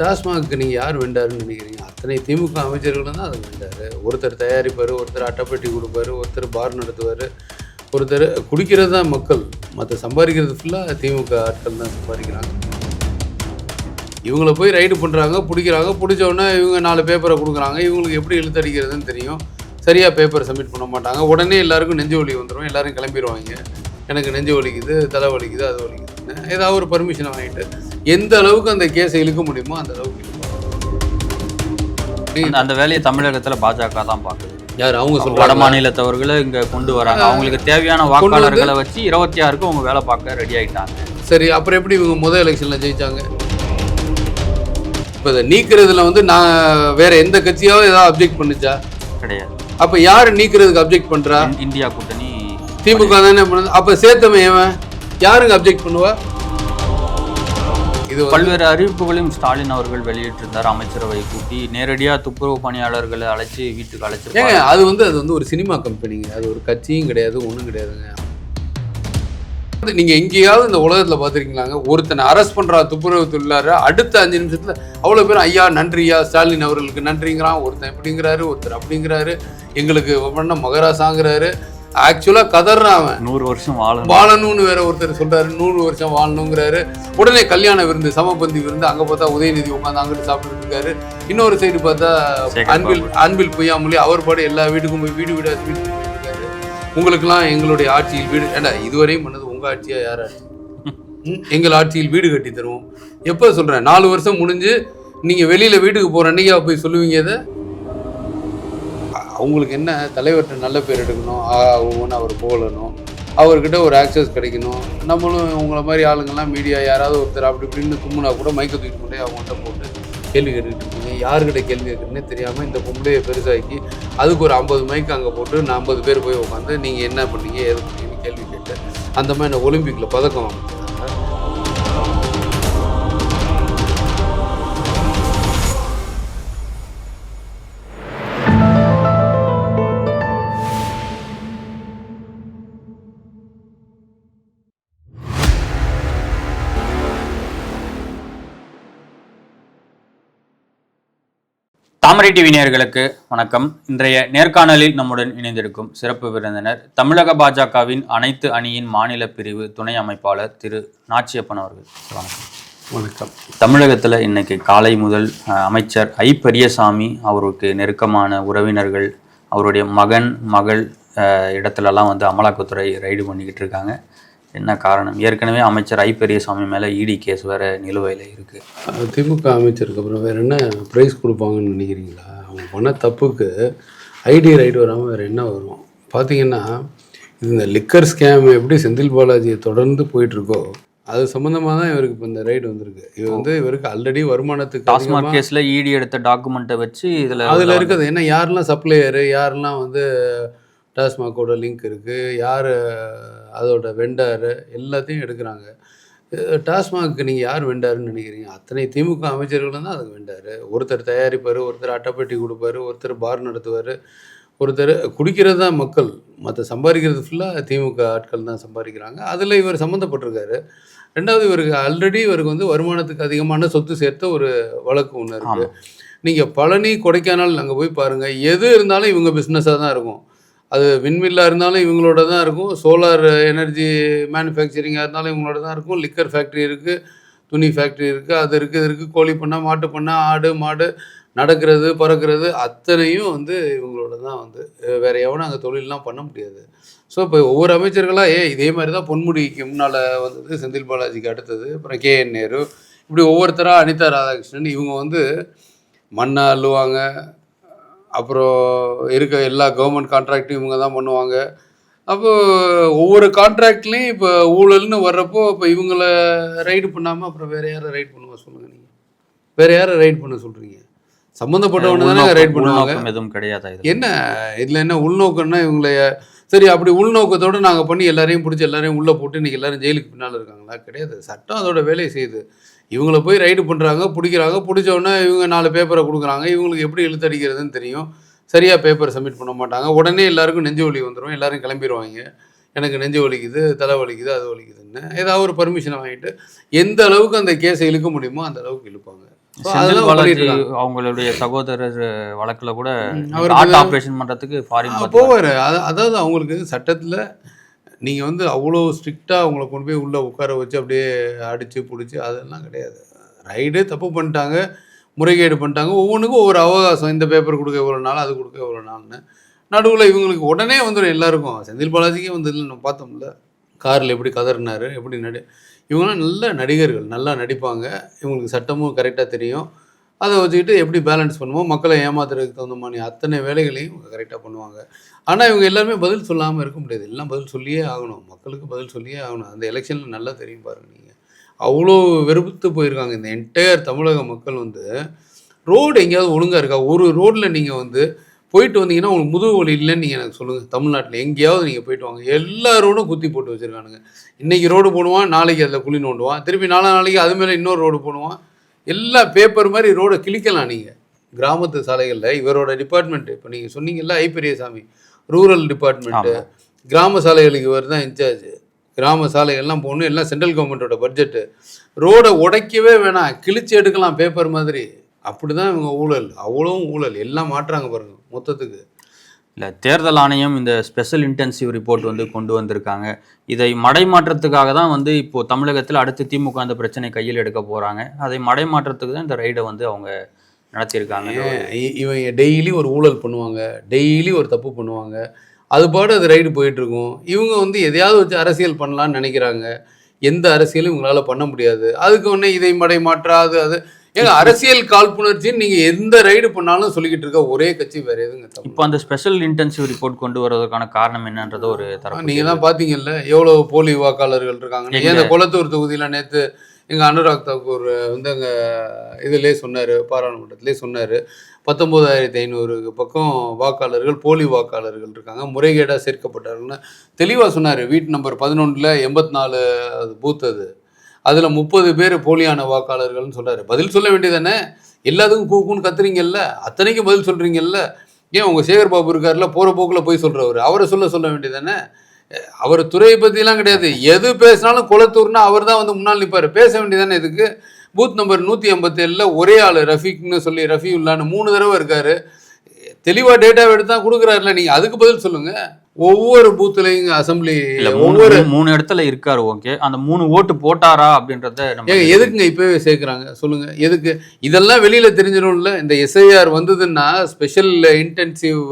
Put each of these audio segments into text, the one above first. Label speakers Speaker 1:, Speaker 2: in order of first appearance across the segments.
Speaker 1: டாஸ்மாக்கு நீங்கள் யார் வெண்டாருன்னு நினைக்கிறீங்க? அத்தனை திமுக அமைச்சர்களும் தான் அதை வெண்டார் ஒருத்தர் தயாரிப்பார் ஒருத்தர் அட்டைப்பெட்டி கொடுப்பாரு ஒருத்தர் பார் நடத்துவார் ஒருத்தர் குடிக்கிறது தான் மக்கள். மற்ற சம்பாதிக்கிறது ஃபுல்லாக திமுக ஆட்கள் தான் சம்பாதிக்கிறாங்க. இவங்கள போய் ரைடு பண்ணுறாங்க பிடிக்கிறாங்க பிடிச்சோடனே இவங்க நாலு பேப்பரை கொடுக்குறாங்க. இவங்களுக்கு எப்படி இழுத்தடிக்கிறதுன்னு தெரியும். சரியாக பேப்பர் சப்மிட் பண்ண மாட்டாங்க. உடனே எல்லாருக்கும் நெஞ்சு வலி வந்துடும் எல்லோரும் கிளம்பிடுவாங்க எனக்கு நெஞ்சு வலிக்குது தலை வலிக்குது அது வலிக்குதுன்னு. ஏதாவது ஒரு பர்மிஷனை வாங்கிட்டு எந்த அளவுக்கு அந்த கேஸை இழுக்க முடியுமோ அந்த அளவுக்கு.
Speaker 2: அந்த- வேலையை தமிழகத்துல பாஜக தான் பாக்குது
Speaker 1: யார் அவங்க
Speaker 2: வட
Speaker 1: சொல்கிறாங்க
Speaker 2: மாநிலத்தவர்களை இங்க கொண்டு வராங்க. அவங்களுக்கு தேவையான வாக்காளர்களை வச்சு இருபத்தி ஆறுக்கு அவங்க வேலை பார்க்க ரெடி ஆயிட்டாங்க.
Speaker 1: சரி அப்புறம் எப்படி இவங்க முதல் எலெக்ஷனில் ஜெயிச்சாங்க? இப்போ இதை நீக்கிறதுல வந்து நான் வேற எந்த கட்சியாவது ஏதாவது அப்ஜெக்ட் பண்ணுச்சா?
Speaker 2: கிடையாது.
Speaker 1: அப்போ யார் நீக்கிறதுக்கு அப்ஜெக்ட் பண்ணுறா
Speaker 2: இந்- இந்தியா கூட்டணி
Speaker 1: திமுக தானே பண்ணுது. அப்போ சேர்த்தவன் ஏவன் யாருங்க அப்ஜெக்ட் பண்ணுவா? இது
Speaker 2: பல்வேறு அறிவிப்புகளையும் ஸ்டாலின் அவர்கள் வெளியிட்டிருந்தார். அமைச்சரவை கூட்டி நேரடியா துப்புரவு பணியாளர்களை அழைச்சு வீட்டுக்கு அழைச்சு
Speaker 1: அது வந்து அது வந்து ஒரு சினிமா கம்பெனிங்க அது ஒரு கட்சியும் கிடையாது ஒன்றும் கிடையாதுங்க. நீங்க எங்கேயாவது இந்த உலகத்துல பாத்திருக்கீங்களாங்க ஒருத்தனை அரெஸ்ட் பண்றா துப்புரவு தொழிலாளர் அடுத்த அஞ்சு நிமிஷத்துல அவ்வளவு பேரும் ஐயா நன்றியா ஸ்டாலின் அவர்களுக்கு நன்றிங்கிறான். ஒருத்தன் இப்படிங்கிறாரு ஒருத்தர் அப்படிங்கிறாரு. எங்களுக்கு பண்ண மகராசாங்கிறாரு. ஆக்சுவலா கதறான் அவன்.
Speaker 2: நூறு வருஷம் வாழணும்.
Speaker 1: வாழணும்னு வேற ஒருத்தர் சொல்றாரு நூறு வருஷம் வாழணுங்கிறாரு உடனே கல்யாண விருந்து சமபந்தி விருந்து அங்க பார்த்தா உதயநிதி உட்காந்து அங்கிட்டு சாப்பிட்டு இருக்காரு. இன்னொரு சைடு பார்த்தா அன்பில் அன்பில் பொய்யாமொழி அவர் பாடு எல்லா வீட்டுக்கும் போய் வீடு வீடா ஸ்வீட் இருக்காரு. உங்களுக்கெல்லாம் எங்களுடைய ஆட்சியில் வீடு ஏண்டா இதுவரையும் பண்ணது உங்க ஆட்சியா யார் எங்கள் ஆட்சியில் வீடு கட்டி தருவோம். எப்போ சொல்றேன் நாலு வருஷம் முடிஞ்சு நீங்க வெளியில வீட்டுக்கு போற அன்னைக்கா போய் சொல்லுவீங்க இதை? அவங்களுக்கு என்ன தலைவர்கிட்ட நல்ல பேர் எடுக்கணும் ஆ ஒவ்வொன்று அவர் புகழணும் அவர்கிட்ட ஒரு ஆக்சஸ் கிடைக்கணும். நம்மளும் உங்களை மாதிரி ஆளுங்கள்லாம் மீடியா யாராவது ஒருத்தர் அப்படி இப்படின்னு தும்முனா கூட மைக்க தூக்கிட்டு கொண்டே அவங்கள்ட்ட போட்டு கேள்வி கேட்டுக்கிட்டு இருக்கீங்க யாருக்கிட்ட கேள்வி கேட்குறேன்னே தெரியாமல் இந்த பொம்பளையை பெருசாக்கி அதுக்கு ஒரு ஐம்பது மைக் அங்கே போட்டு நான் ஐம்பது பேர் போய் உட்காந்து நீங்கள் என்ன பண்ணீங்க ஏது பண்ணீங்கன்னு கேள்வி கேட்டு அந்த மாதிரி நான் ஒலிம்பிக்கில் பதக்கம் வாங்கினேன்.
Speaker 2: தாமரை டிவி நேயர்களுக்கு வணக்கம். இன்றைய நேர்காணலில் நம்முடன் இணைந்திருக்கும் சிறப்பு விருந்தினர் தமிழக பாஜகவின் அனைத்து அணியின் மாநில பிரிவு துணை அமைப்பாளர் திரு நாச்சியப்பன் அவர்கள். வணக்கம்.
Speaker 1: வணக்கம்.
Speaker 2: தமிழகத்தில் இன்னைக்கு காலை முதல் அமைச்சர் ஐ பெரியசாமி அவருக்கு நெருக்கமான உறவினர்கள் அவருடைய மகன் மகள் இடத்துலலாம் வந்து அமலாக்கத்துறை ரைடு பண்ணிக்கிட்டு இருக்காங்க. என்ன காரணம்? ஏற்கனவே அமைச்சர் ஐ பெரியசாமி மேலே இடி கேஸ் வேற நிலுவையில் இருக்கு.
Speaker 1: அது திமுக அமைச்சருக்கு அப்புறம் வேற என்ன ப்ரைஸ் கொடுப்பாங்கன்னு நினைக்கிறீங்களா? அவங்க பண்ண தப்புக்கு ஐடி ரைட் வராமல் வேற என்ன வரும்? பார்த்தீங்கன்னா இந்த லிக்கர் ஸ்கேம் எப்படி செந்தில் பாலாஜியை தொடர்ந்து போயிட்டு இருக்கோ அது சம்மந்தமாக தான் இவருக்கு இப்போ இந்த ரைடு வந்திருக்கு. இது வந்து இவருக்கு ஆல்ரெடி வருமானத்துக்கு
Speaker 2: டாஸ்மாக் கேஸ்ல இடி எடுத்த டாக்குமெண்ட்டை வச்சு இதுல
Speaker 1: அதில் இருக்குது. என்ன யாரெல்லாம் சப்ளையரு யாரெல்லாம் வந்து டாஸ்மாகோட லிங்க் இருக்குது யார் அதோட வெண்டாரு எல்லாத்தையும் எடுக்கிறாங்க. அஹ் டாஸ்மாக் நீங்கள் யார் வெண்டாருன்னு நினைக்கிறீங்க? அத்தனை திமுக அமைச்சர்களும் தான் அதுக்கு வெண்டாரு ஒருத்தர் தயாரிப்பார் ஒருத்தர் அட்டைப்பெட்டி கொடுப்பாரு ஒருத்தர் பார் நடத்துவார் ஒருத்தர் குடிக்கிறது தான் மக்கள். மற்ற சம்பாதிக்கிறது ஃபுல்லாக திமுக ஆட்கள் தான் சம்பாதிக்கிறாங்க. அதில் இவர் சம்மந்தப்பட்டிருக்காரு. ரெண்டாவது இவருக்கு ஆல்ரெடி இவருக்கு வந்து வருமானத்துக்கு அதிகமான சொத்து சேர்த்த ஒரு வழக்கு ஒன்று இருக்குது. நீங்கள் பழனி கொடைக்கானல் அங்கே போய் பாருங்கள் எது இருந்தாலும் இவங்க பிஸ்னஸாக தான் இருக்கும். அது விண்மில்லாக இருந்தாலும் இவங்களோட தான் இருக்கும். சோலார் எனர்ஜி மேனுஃபேக்சரிங்காக இருந்தாலும் இவங்களோட தான் இருக்கும். லிக்கர் ஃபேக்ட்ரி இருக்குது துணி ஃபேக்ட்ரி இருக்குது அது இருக்குது இது இருக்குது கோழி பண்ணை மாட்டு பண்ணை ஆடு மாடு நடக்கிறது பறக்கிறது அத்தனையும் வந்து இவங்களோட தான் வந்து. வேறு எவனும் அங்கே தொழிலெலாம் பண்ண முடியாது. ஸோ இப்போ ஒவ்வொரு அமைச்சர்களாக ஏ இதே மாதிரி தான் பொன்முடிக்கு முன்னால் வந்தது செந்தில் பாலாஜிக்கு அடுத்தது அப்புறம் கே என் நேரு. இப்படி ஒவ்வொருத்தராக அனிதா ராதாகிருஷ்ணன் இவங்க வந்து மண்ணை அள்ளுவாங்க அப்புறம் இருக்க எல்லா கவர்மெண்ட் கான்ட்ராக்ட்டும் இவங்க தான் பண்ணுவாங்க. அப்போ ஒவ்வொரு கான்ட்ராக்ட்லேயும் இப்போ ஊழல்னு வர்றப்போ இப்போ இவங்கள ரைடு பண்ணாமல் அப்புறம் வேற யாரை ரைட் பண்ணுவா சொல்லுங்கள் நீங்கள் வேற யாரை ரைட் பண்ண சொல்கிறீங்க சம்மந்தப்பட்டவனை தானே ரைட் பண்ணுவாங்க.
Speaker 2: எதுவும் கிடையாதா
Speaker 1: என்ன? இதில் என்ன உள்நோக்கம்னா இவங்களை சரி அப்படி உள்நோக்கத்தோடு நாங்கள் பண்ணி எல்லாரையும் பிடிச்சி எல்லாரையும் உள்ளே போட்டு இன்னைக்கு எல்லாரும் ஜெயிலுக்கு பின்னால் இருக்காங்களா? கிடையாது. சட்டம் அதோட வேலையை செய்யுது. இவங்கள போய் ரைடு பண்ணுறாங்க பிடிக்கிறாங்க பிடிச்ச உடனே இவங்க நாலு பேப்பரை கொடுக்குறாங்க. இவங்களுக்கு எப்படி இழுத்தடிக்கிறதுன்னு தெரியும். சரியாக பேப்பர் சப்மிட் பண்ண மாட்டாங்க. உடனே எல்லாருக்கும் நெஞ்சு வலி வந்துடும் எல்லாரும் கிளம்பிடுவாங்க எனக்கு நெஞ்சு வலிக்குது தலை வலிக்குது அது வலிக்குதுன்னு ஏதாவது ஒரு பர்மிஷனை வாங்கிட்டு எந்த அளவுக்கு அந்த கேஸை இழுக்க முடியுமோ அந்த அளவுக்கு இழுப்பாங்க.
Speaker 2: அவங்களுடைய சகோதரர் வழக்குல கூட ஹார்ட் ஆபரேஷன் பண்றதுக்கு ஃபாரின்
Speaker 1: போவார். அதாவது அவங்களுக்கு சட்டத்தில் நீங்கள் வந்து அவ்வளோ ஸ்ட்ரிக்டாக அவங்கள கொண்டு போய் உள்ளே உட்கார வச்சு அப்படியே அடித்து பிடிச்சி அதெல்லாம் கிடையாது. ரைடு தப்பு பண்ணிட்டாங்க முறைகேடு பண்ணிட்டாங்க. ஒவ்வொன்றுக்கும் ஒவ்வொரு அவகாசம். இந்த பேப்பர் கொடுக்க எவ்வளோ நாள் அது கொடுக்க எவ்வளோ நாள்னு. நடுவில் இவங்களுக்கு உடனே வந்துடும் எல்லாருக்கும் செந்தில் பாலாஜிக்கே இல்லை நம்ம பார்த்தோம்ல. காரில் எப்படி கதறினார் எப்படி நடி இவங்களாம் நல்ல நடிகர்கள் நல்லா நடிப்பாங்க. இவங்களுக்கு சட்டமும் கரெக்டாக தெரியும். அதை வச்சுக்கிட்டு எப்படி பேலன்ஸ் பண்ணுவோம் மக்களை ஏமாத்துறதுக்கு தகுந்த மாதிரி அத்தனை வேலைகளையும் கரெக்டாக பண்ணுவாங்க. ஆனால் இவங்க எல்லாருமே பதில் சொல்லாமல் இருக்க முடியாது. எல்லாம் பதில் சொல்லியே ஆகணும். மக்களுக்கு பதில் சொல்லியே ஆகணும். அந்த எலெக்ஷனில் நல்லா தெரியும் பாருங்க நீங்கள் அவ்வளோ வெறுத்து போயிருக்காங்க. இந்த என்டையர் தமிழக மக்கள் வந்து ரோடு எங்கேயாவது ஒழுங்காக இருக்கா? ஒரு ரோட்டில் நீங்கள் வந்து போயிட்டு வந்தீங்கன்னா உங்களுக்கு முதுகு வலி இல்லைன்னு நீங்கள் எனக்கு சொல்லுங்கள் தமிழ்நாட்டில் எங்கேயாவது நீங்கள் போயிட்டு வாங்க. எல்லா ரோடும் குத்தி போட்டு வச்சுருக்கானுங்க. இன்றைக்கி ரோடு போடுவான் நாளைக்கு அதில் குழி நோண்டுவான். திருப்பி நாலா நாளைக்கு அது மேலே இன்னொரு ரோடு போடுவான். எல்லா பேப்பர் மாதிரி ரோடை கிழிக்கலாம் நீங்கள் கிராமத்து சாலைகளில் இவரோட டிபார்ட்மெண்ட் இப்போ நீங்கள் சொன்னீங்கல்ல ஐ பெரியசாமி ரூரல் டிபார்ட்மெண்ட்டு. கிராம சாலைகளுக்கு இவர் தான் இன்சார்ஜ். கிராம சாலைகள்லாம் போகணும் எல்லாம் சென்ட்ரல் கவர்மெண்ட்டோட பட்ஜெட்டு ரோடை உடைக்கவே வேணாம் கிழிச்சு எடுக்கலாம் பேப்பர் மாதிரி. அப்படி தான் இவங்க ஊழல். அவ்வளவும் ஊழல். எல்லாம் மாட்டுறாங்க பாருங்க மொத்தத்துக்கு.
Speaker 2: இல்லை தேர்தல் ஆணையம் இந்த ஸ்பெஷல் இன்டென்சிவ் ரிப்போர்ட் வந்து கொண்டு வந்திருக்காங்க. இதை மடைமாற்றத்துக்காக தான் வந்து இப்போ தமிழகத்தில் அடுத்து திமுக அந்த பிரச்சனை கையில் எடுக்க போகிறாங்க அதை மடைமாற்றத்துக்கு தான் இந்த ரைடை வந்து அவங்க நடத்தியிருக்காங்க.
Speaker 1: இ- இவங்க டெய்லி ஒரு ஊழல் பண்ணுவாங்க. டெய்லி ஒரு தப்பு பண்ணுவாங்க. அது பாடு அது ரைடு போயிட்டுருக்கும். இவங்க வந்து எதையாவது வச்சு அரசியல் பண்ணலான்னு நினைக்கிறாங்க. எந்த அரசியலும் இவங்களால பண்ண முடியாது. அதுக்கு ஒன்று இதை மடை மாற்றாது அது ஏங்க அரசியல் காழ்ப்புணர்ச்சின்னு நீங்க எந்த ரைடு பண்ணாலும் சொல்லிக்கிட்டு இருக்க ஒரே கட்சி வேற எதுங்க
Speaker 2: இப்போ அந்த ஸ்பெஷல் இன்டென்சிவ் ரிப்போர்ட் கொண்டு வரதுக்கான காரணம் என்னன்றது ஒரு தரப்பு
Speaker 1: நீங்க தான் பாத்தீங்கல்ல எவ்வளவு போலி வாக்காளர்கள் இருக்காங்க இந்த குளத்தூர் தொகுதியில நேத்து எங்க அனுராக் தாக்கூர் வந்து அங்க இதுலயே சொன்னாரு பாராளுமன்றத்திலே சொன்னாரு. பத்தொன்பதாயிரத்தி ஐநூறு பக்கம் வாக்காளர்கள் போலி வாக்காளர்கள் இருக்காங்க முறைகேடாக சேர்க்கப்பட்டார்கள்னு தெளிவாக சொன்னார். வீட்டு நம்பர் பதினொன்றில் எண்பத்தி நாலு பூத் அது. அதில் முப்பது பேர் போலியான வாக்காளர்கள்னு சொல்கிறாரு பதில் சொல்ல வேண்டியதானே எல்லாத்துக்கும் கூக்குன்னு கத்துறீங்கல்ல? அத்தனைக்கும் பதில் சொல்கிறீங்கல்ல ஏன் உங்கள் சேகர் பாபு இருக்கார்ல போகிற போக்கில் போய் சொல்கிறவர் அவரை சொல்ல சொல்ல வேண்டியதானே அவர் துறையை பற்றிலாம் கிடையாது. எது பேசினாலும் குளத்தூர்னா அவர் தான் வந்து முன்னால் நிற்பார் பேச வேண்டியதானே இதுக்கு? பூத் நம்பர் நூற்றி ஐம்பத்தேழில் ஒரே ஆள் ரஃபீக்னு சொல்லி ரஃபீவுல்லான்னு மூணு தடவை இருக்காரு. தெளிவாக டேட்டாவை எடுத்து தான் கொடுக்குறாருல நீங்கள் அதுக்கு பதில் சொல்லுங்கள் ஒவ்வொரு பூத்துலையும் அசம்பிளி ஒவ்வொரு
Speaker 2: மூணு இடத்துல இருக்காரு ஓகே அந்த மூணு ஓட்டு போட்டாரா அப்படின்றத
Speaker 1: ஏங்க எதுக்குங்க இப்பவே சேர்க்குறாங்க? சொல்லுங்க. எதுக்கு? இதெல்லாம் வெளியில தெரிஞ்சிடும்ல. இந்த எஸ்ஐஆர் வந்ததுன்னா ஸ்பெஷல் இன்டென்சிவ்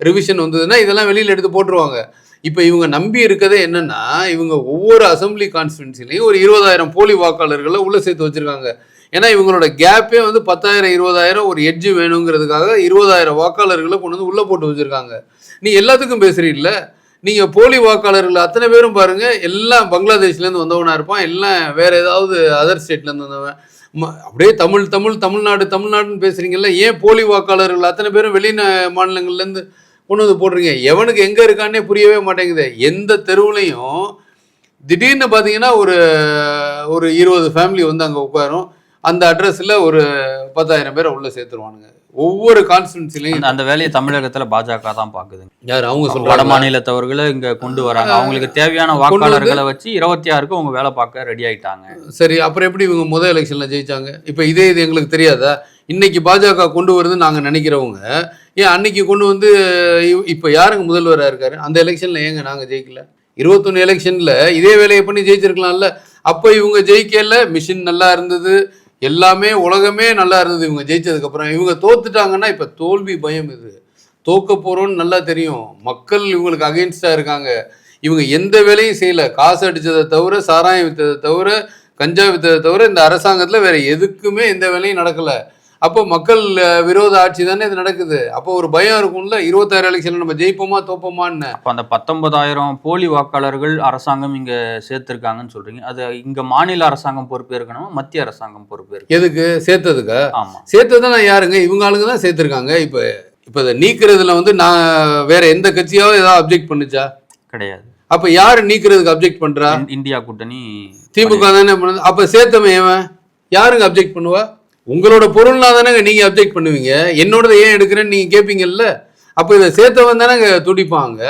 Speaker 1: ரிவிஷன் வந்ததுன்னா இதெல்லாம் வெளியில எடுத்து போட்டுருவாங்க. இப்போ இவங்க நம்பி இருக்கதே என்னன்னா இவங்க ஒவ்வொரு அசம்பிளி கான்ஸ்டிடுவன்சிலையும் ஒரு இருபதாயிரம் போலி வாக்காளர்களை உள்ள சேர்த்து வச்சிருக்காங்க. ஏன்னா இவங்களோட கேப்பே வந்து பத்தாயிரம் இருபதாயிரம் ஒரு எட்ஜ் வேணுங்கிறதுக்காக இருபதாயிரம் வாக்காளர்களை கொண்டு வந்து உள்ள போட்டு வச்சிருக்காங்க. நீ எல்லாத்துக்கும் பேசுறீல்ல? நீங்கள் போலி வாக்காளர்கள் அத்தனை பேரும் பாருங்கள் எல்லாம் பங்களாதேஷ்லேருந்து வந்தவனாக இருப்பான் எல்லாம் வேற ஏதாவது அதர் ஸ்டேட்லேருந்து வந்தவன். ம- அப்படியே தமிழ் தமிழ் தமிழ்நாடு தமிழ்நாடுன்னு பேசுகிறீங்கல்ல ஏன் போலி வாக்காளர்கள் அத்தனை பேரும் வெளி மாநிலங்கள்லேருந்து கொண்டு வந்து போடுறீங்க எவனுக்கு எங்கே இருக்கான்னே புரியவே மாட்டேங்குது. எந்த தெருவுலையும் திடீர்னு பார்த்தீங்கன்னா ஒரு ஒரு இருபது ஃபேமிலி வந்து அங்கே உட்காரும். அந்த அட்ரஸில் ஒரு பத்தாயிரம் பேரை உள்ள சேர்த்துருவானுங்க. ஒவ்வொரு கான்ஸ்டிடுவன்சிலையும்
Speaker 2: அந்த- வேலையை தமிழகத்துல பாஜக தான் பாக்குதுங்க
Speaker 1: யார் அவங்க
Speaker 2: வட
Speaker 1: சொல்றாங்க
Speaker 2: மாநிலத்தவர்களை இங்க கொண்டு வராங்க. அவங்களுக்கு தேவையான வாக்காளர்களை வச்சு இருபத்தி ஆறுக்கு அவங்க வேலை பார்க்க ரெடி ஆயிட்டாங்க.
Speaker 1: சரி அப்புறம் எப்படி இவங்க முதல் எலெக்ஷனில் ஜெயிச்சாங்க? இப்போ இதே இது எங்களுக்கு தெரியாதா? இன்னைக்கு பாஜக கொண்டு வருதுன்னு நாங்கள் நினைக்கிறவங்க ஏன் அன்னைக்கு கொண்டு வந்து இப்போ யாருங்க முதல்வராக இருக்காரு? அந்த எலெக்ஷனில் ஏங்க நாங்கள் ஜெயிக்கல? இருபத்தொன்று எலெக்ஷனில் இதே வேலையை பண்ணி ஜெயிச்சிருக்கலாம்ல. அப்போ இவங்க ஜெயிக்கல மிஷின் நல்லா இருந்தது. எல்லாமே உலகமே நல்லா இருந்தது. இவங்க ஜெயிச்சதுக்கப்புறம் இவங்க தோத்துட்டாங்கன்னா இப்போ தோல்வி பயம் இது. தோக்க போகிறோன்னு நல்லா தெரியும். மக்கள் இவங்களுக்கு அகெயின்ஸ்டாக இருக்காங்க. இவங்க எந்த வேலையும் செய்யல. காசு அடிச்சதை தவிர சாராயம் வித்ததை தவிர கஞ்சா வித்ததை தவிர இந்த அரசாங்கத்தில் வேற எதுக்குமே எந்த வேலையும் நடக்கலை. அப்போ மக்கள் விரோத ஆட்சி தானே இது நடக்குது. அப்போ ஒரு பயம் இருக்கும்ல? இருபத்தாறு எலெக்ஷன்ல நம்ம ஜெயிப்போமா தோப்போமான்னு.
Speaker 2: அப்ப அந்த பத்தொன்பதாயிரம் போலி வாக்காளர்கள் அரசாங்கம் இங்க சேர்த்திருக்காங்கன்னு சொல்றீங்க. அது இங்க மாநில அரசாங்கம் பொறுப்பு இருக்கணும் மத்திய அரசாங்கம் பொறுப்பு இருக்கு
Speaker 1: எதுக்கு? சேர்த்ததுக்கா?
Speaker 2: ஆமா.
Speaker 1: சேர்த்ததுனா யாருங்க? இவங்க ஆளுங்க தான் சேர்த்துருக்காங்க. இப்போ இப்போ இதை நீக்கிறதுல வந்து நான் வேற எந்த கட்சியாவது ஏதாவது அப்ஜெக்ட் பண்ணுச்சா?
Speaker 2: கிடையாது.
Speaker 1: அப்போ யார் நீக்கிறதுக்கு அப்ஜெக்ட் பண்றா?
Speaker 2: இந்- இந்தியா கூட்டணி
Speaker 1: திமுக தானே பண்ணுது. அப்ப சேர்த்தவன் யாருங்க அப்ஜெக்ட் பண்ணுவா? உங்களோட பொருள்னா தானேங்க நீங்க அப்ஜெக்ட் பண்ணுவீங்க. என்னோடத ஏன் எடுக்கிறேன்னு நீங்க கேட்பீங்கல்ல அப்ப இதை சேர்த்தவன் தானேங்க துடிப்பாங்க.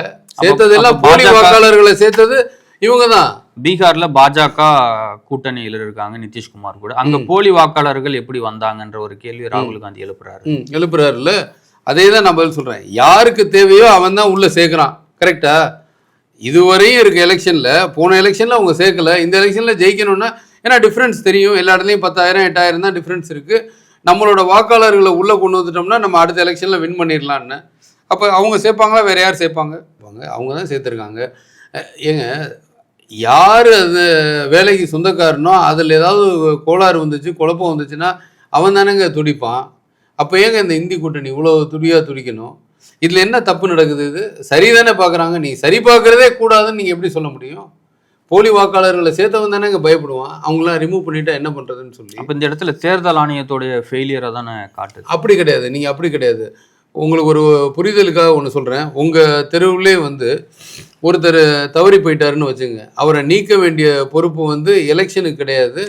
Speaker 1: சேர்த்ததெல்லாம் போலி வாக்காளர்களை சேர்த்தது இவங்க தான்
Speaker 2: பீகார்ல பாஜக கூட்டணியில் இருக்காங்க நிதிஷ்குமார் கூட. அங்க போலி வாக்காளர்கள் எப்படி வந்தாங்கன்ற ஒரு கேள்வி ராகுல் காந்தி எழுப்புறாரு.
Speaker 1: எழுப்புறாருல்ல. அதே தான் நான் பதில் சொல்கிறேன் யாருக்கு தேவையோ அவன் தான் உள்ளே சேர்க்குறான். கரெக்டா இதுவரையும் இருக்க எலெக்ஷனில் போன எலெக்ஷனில் அவங்க சேர்க்கல. இந்த எலெக்ஷனில் ஜெயிக்கணும்னா ஏன்னா டிஃப்ரென்ஸ் தெரியும். எல்லா இடத்துலையும் பத்தாயிரம் எட்டாயிரம் தான் டிஃப்ரென்ஸ் இருக்குது நம்மளோட வாக்காளர்களை உள்ளே கொண்டு வந்துட்டோம்னா நம்ம அடுத்த எலெக்ஷனில் வின் பண்ணிடலான்னு அப்போ அவங்க சேர்ப்பாங்களா? வேறு யார் சேர்ப்பாங்க? அவங்க அவங்க தான் சேர்த்துருக்காங்க. ஏங்க யார் அது வேலைக்கு சொந்தக்காரனோ அதில் ஏதாவது கோளாறு வந்துச்சு குழப்பம் வந்துச்சுன்னா அவன் தானேங்க துடிப்பான். அப்போ ஏங்க இந்த இந்தி கூட்டணி இவ்வளோ துடியாக துடிக்கணும்? இதில் என்ன தப்பு நடக்குது இது? சரிதானே பார்க்குறாங்க நீ சரி பார்க்குறதே கூடாதுன்னு நீங்கள் எப்படி சொல்ல முடியும்? போலி வாக்காளர்களை சேர்த்தவன் தானேங்க பயப்படுவான். அவங்களாம் ரிமூவ் பண்ணிட்டா என்ன பண்ணுறதுன்னு சொல்லி.
Speaker 2: அப்ப இந்த இடத்துல தேர்தல் ஆணையத்துடைய ஃபெயிலியரை தானே காட்டுது.
Speaker 1: அப்படி கிடையாது. நீங்கள் அப்படி கிடையாது. உங்களுக்கு ஒரு புரிதலுக்காக ஒன்று சொல்கிறேன் உங்கள் தெருவுலே வந்து ஒருத்தர் தவறி போயிட்டாருன்னு வச்சுங்க. அவரை நீக்க வேண்டிய பொறுப்பு வந்து எலெக்ஷனுக்கு கிடையாது.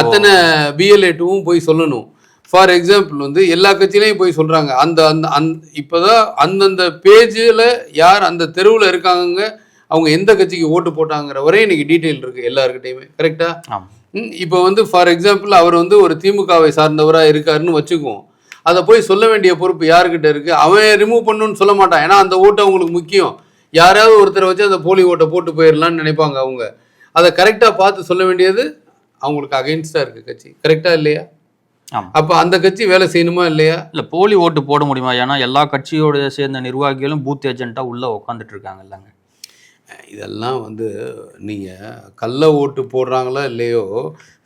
Speaker 1: அத்தனை பிஎல்ஏ டூவும் போய் சொல்லணும். ஃபார் எக்ஸாம்பிள் வந்து எல்லா கட்சியிலையும் போய் சொல்கிறாங்க அந்த அந்த அந் இப்போதான் அந்தந்த பேஜில் யார் அந்த தெருவில் இருக்காங்க அவங்க எந்த கட்சிக்கு ஓட்டு போட்டாங்கிற வரை இன்னைக்கு டீட்டெயில் இருக்குது எல்லாருக்கிட்டையுமே கரெக்டாக இப்போ வந்து ஃபார் எக்ஸாம்பிள் அவர் வந்து ஒரு திமுகவை சார்ந்தவராக இருக்காருன்னு வச்சுக்குவோம். அதை போய் சொல்ல வேண்டிய பொறுப்பு யாருக்கிட்ட இருக்கு? அவன் ரிமூவ் பண்ணணும்னு சொல்ல மாட்டான். ஏன்னா அந்த ஓட்டு அவங்களுக்கு முக்கியம். யாராவது ஒருத்தரை வச்சு அந்த போலி ஓட்டை போட்டு போயிடலாம்னு நினைப்பாங்க அவங்க. அதை கரெக்டாக பார்த்து சொல்ல வேண்டியது அவங்களுக்கு அகைன்ஸ்டாக இருக்கு கட்சி. கரெக்டாக இல்லையா? அப்போ அந்த கட்சி வேலை செய்யணுமா இல்லையா?
Speaker 2: இல்ல போலி ஓட்டு போட முடியுமா? ஏன்னா எல்லா கட்சியோட சேர்ந்த நிர்வாகிகளும் பூத் ஏஜென்ட்டா உள்ள உட்காந்துட்டு இருக்காங்க இல்லைங்க.
Speaker 1: இதெல்லாம் வந்து நீங்கள் கள்ள ஓட்டு போடுறாங்களா இல்லையோ?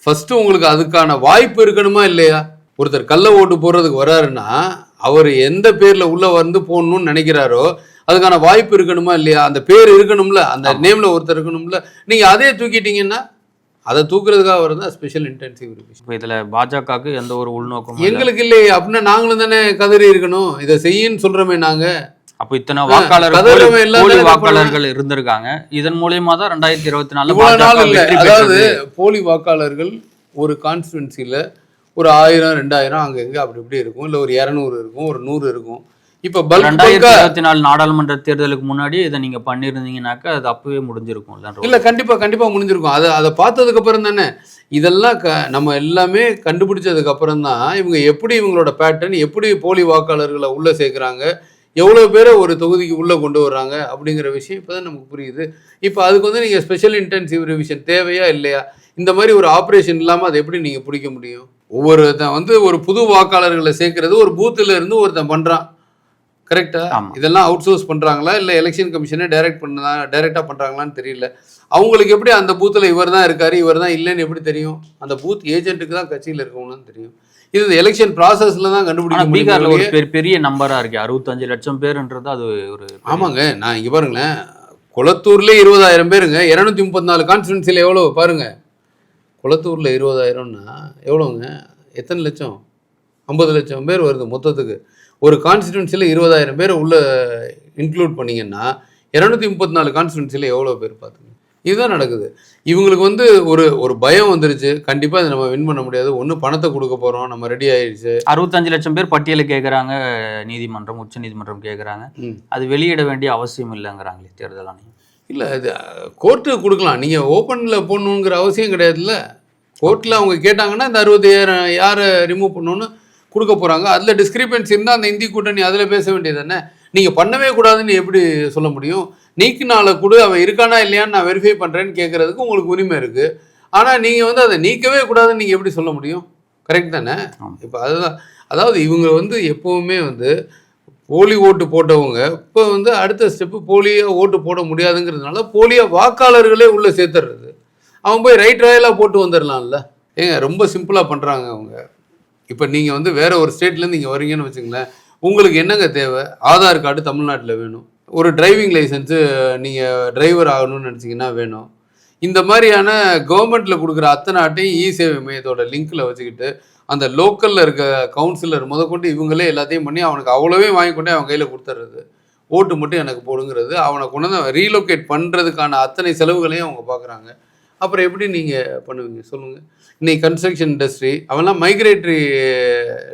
Speaker 1: ஃபஸ்ட்டு உங்களுக்கு அதுக்கான வாய்ப்பு இருக்கணுமா இல்லையா? ஒருத்தர் கள்ள ஓட்டு போடுறதுக்கு வராருன்னா அவர் எந்த பேரில் உள்ளே வந்து போடணும்னு நினைக்கிறாரோ அதுக்கான வாய்ப்பு இருக்கணுமா இல்லையா? அந்த பேர் இருக்கணும்ல அந்த நேமில் ஒருத்தர் இருக்கணும்ல நீங்கள் அதே தூக்கிட்டீங்கன்னா அதை தூக்குறதுக்காக வரது தான் ஸ்பெஷல் இன்டென்சிவ் ரிவிஷன்
Speaker 2: இப்போ இதுல பாஜகவுக்கு எந்த ஒரு உள்நோக்கமும் இல்ல.
Speaker 1: எங்களுக்கு இல்லையே அப்படின்னா நாங்களும் தானே கதறி இருக்கணும். இதை செய்யின்னு சொல்கிறோமே நாங்கள்
Speaker 2: அப்போ இத்தனை வாக்காளர்
Speaker 1: கதறவன்
Speaker 2: போலி- வாக்காளர்கள் இருந்திருக்காங்க. இதன் மூலியமா தான் ரெண்டாயிரத்தி இருபத்தி நாலு
Speaker 1: அதாவது போலி வாக்காளர்கள் ஒரு கான்ஸ்டுவன்சியில் ஒரு ஆயிரம் ரெண்டாயிரம் அங்கே இங்கே அப்படி இப்படி இருக்கும். இல்லை ஒரு இரநூறு இருக்கும் ஒரு நூறு இருக்கும். இப்போ
Speaker 2: ரெண்டாயிரத்தி இருபத்தி நாலு நாடாளுமன்ற தேர்தலுக்கு முன்னாடி இதை நீங்க பண்ணியிருந்தீங்கன்னாக்கா அது அப்பவே முடிஞ்சிருக்கும்
Speaker 1: இல்லை கண்டிப்பாக கண்டிப்பாக முடிஞ்சிருக்கும். அதை அதை பார்த்ததுக்கு அப்புறம் தானே. இதெல்லாம் க நம்ம எல்லாமே கண்டுபிடிச்சதுக்கு அப்புறம் தான் இவங்க எப்படி இவங்களோட பேட்டர்ன் எப்படி போலி வாக்காளர்களை உள்ளே சேர்க்குறாங்க எவ்வளோ பேரை ஒரு தொகுதிக்கு உள்ளே கொண்டு வர்றாங்க அப்படிங்கிற விஷயம் இப்போ தான் நமக்கு புரியுது. இப்போ அதுக்கு வந்து நீங்கள் ஸ்பெஷல் இன்டென்சிவ் ரிவிஷன் தேவையா இல்லையா? இந்த மாதிரி ஒரு ஆப்ரேஷன் இல்லாமல் அதை எப்படி நீங்கள் பிடிக்க முடியும்? ஒவ்வொருத்தன் வந்து ஒரு புது வாக்காளர்களை சேர்க்கறது ஒரு பூத்தில் இருந்து ஒருத்தன் பண்ணுறான் கரெக்டா
Speaker 2: ஆமா.
Speaker 1: இதெல்லாம் அவுட் சோர்ஸ் பண்ணுறாங்களா இல்லை எலெக்ஷன் கமிஷனே டைரக்ட் பண்ணா டைரெக்டாக பண்ணுறாங்களான்னு தெரியல. அவங்களுக்கு எப்படி அந்த பூத்தில் இவர் தான் இருக்காரு இவர் தான் இல்லைன்னு எப்படி தெரியும்? அந்த பூத் ஏஜென்ட்டுக்கு தான் கட்சியில் இருக்கணும்னு தெரியும். இது எலெக்ஷன் ப்ராசஸில் தான் கண்டுபிடிக்க
Speaker 2: பீகார்ல ஒரு பெரிய நம்பரா இருக்கு. அறுபத்தஞ்சு லட்சம் பேருன்றது அது ஒரு
Speaker 1: ஆமாங்க நான் இங்கே பாருங்களேன். குளத்தூர்லேயே இருபதாயிரம் பேருங்க. இரநூத்தி முப்பத்தி நாலு கான்ஸ்டியூன்சியில் எவ்வளோ பாருங்க. குளத்தூரில் இருபதாயிரம்னா எவ்வளோங்க எத்தனை லட்சம்? ஐம்பது லட்சம் பேர் வருது மொத்தத்துக்கு. ஒரு கான்ஸ்டியூன்சியில் இருபதாயிரம் பேரை உள்ள இன்க்ளூட் பண்ணீங்கன்னா இரநூத்தி முப்பத்தி நாலு கான்ஸ்டியூன்சியில் எவ்வளோ பேர் பார்த்துங்க இதுதான் நடக்குது. இவங்களுக்கு வந்து ஒரு ஒரு பயம் வந்துருச்சு. கண்டிப்பாக இதை நம்ம வின் பண்ண முடியாது. ஒன்று பணத்தை கொடுக்க போகிறோம் நம்ம ரெடி ஆயிடுச்சு.
Speaker 2: அறுபத்தஞ்சு லட்சம் பேர் பட்டியலை கேட்குறாங்க நீதிமன்றம் உச்ச நீதிமன்றம் கேட்குறாங்க. அது வெளியிட வேண்டிய அவசியம் இல்லைங்கிறாங்களே தேர்தல் ஆணையம்.
Speaker 1: இல்லை இது கோர்ட்டுக்கு கொடுக்கலாம். நீங்கள் ஓப்பனில் போடணுங்கிற அவசியம் கிடையாதுல்ல. கோர்ட்டில் அவங்க கேட்டாங்கன்னா இந்த அறுபத்தாயிரம் யாரை ரிமூவ் பண்ணணும்னு கொடுக்க போகிறாங்க அதில் டிஸ்கிரிபன்சி இருந்தால் அந்த இந்தி கூட்டணி அதில் பேச வேண்டியது தானே. நீங்கள் பண்ணவே கூடாதுன்னு எப்படி சொல்ல முடியும்? நீக்கினால கூட அவன் இருக்கானா இல்லையான்னு நான் வெரிஃபை பண்ணுறேன்னு கேட்குறதுக்கு உங்களுக்கு உரிமை இருக்குது ஆனால் நீங்கள் வந்து அதை நீக்கவே கூடாதுன்னு நீங்கள் எப்படி சொல்ல முடியும்? கரெக்ட் தானே. இப்போ அதுதான். அதாவது இவங்க வந்து எப்போவுமே வந்து போலி ஓட்டு போட்டவங்க இப்போ வந்து அடுத்த ஸ்டெப்பு போலியாக ஓட்டு போட முடியாதுங்கிறதுனால போலியாக வாக்காளர்களே உள்ளே சேர்த்துறது. அவன் போய் ரைட் ராயலாக போட்டு வந்துடலாம்ல ஏங்க ரொம்ப சிம்பிளாக பண்ணுறாங்க அவங்க. இப்போ நீங்கள் வந்து வேற ஒரு ஸ்டேட்லேருந்து இங்கே வரீங்கன்னு வச்சுங்களேன் உங்களுக்கு என்னங்க தேவை? ஆதார் கார்டு தமிழ்நாட்டில் வேணும். ஒரு டிரைவிங் லைசன்ஸு நீங்கள் டிரைவர் ஆகணும்னு நினச்சிங்கன்னா வேணும். இந்த மாதிரியான கவர்மெண்ட்டில் கொடுக்குற அத்தனை ஆட்டையும் இ சேவை மையத்தோட லிங்க்கில் வச்சுக்கிட்டு அந்த லோக்கலில் இருக்க கவுன்சிலர் முதற்கொண்டு இவங்களே எல்லாத்தையும் பண்ணி அவனுக்கு அவ்வளோவே வாங்கி கொண்டே அவன் கையில் கொடுத்துட்றது ஓட்டு மட்டும் எனக்கு போடுங்கிறது. அவனை கொண்டு வந்து ரீலோகேட் பண்ணுறதுக்கான அத்தனை செலவுகளையும் அவங்க பார்க்குறாங்க அப்புறம் எப்படி நீங்கள் பண்ணுவீங்க? சொல்லுங்கள் இன்னைக்கு கன்ஸ்ட்ரக்ஷன் இண்டஸ்ட்ரி அவெல்லாம் மைக்ரேட்டரி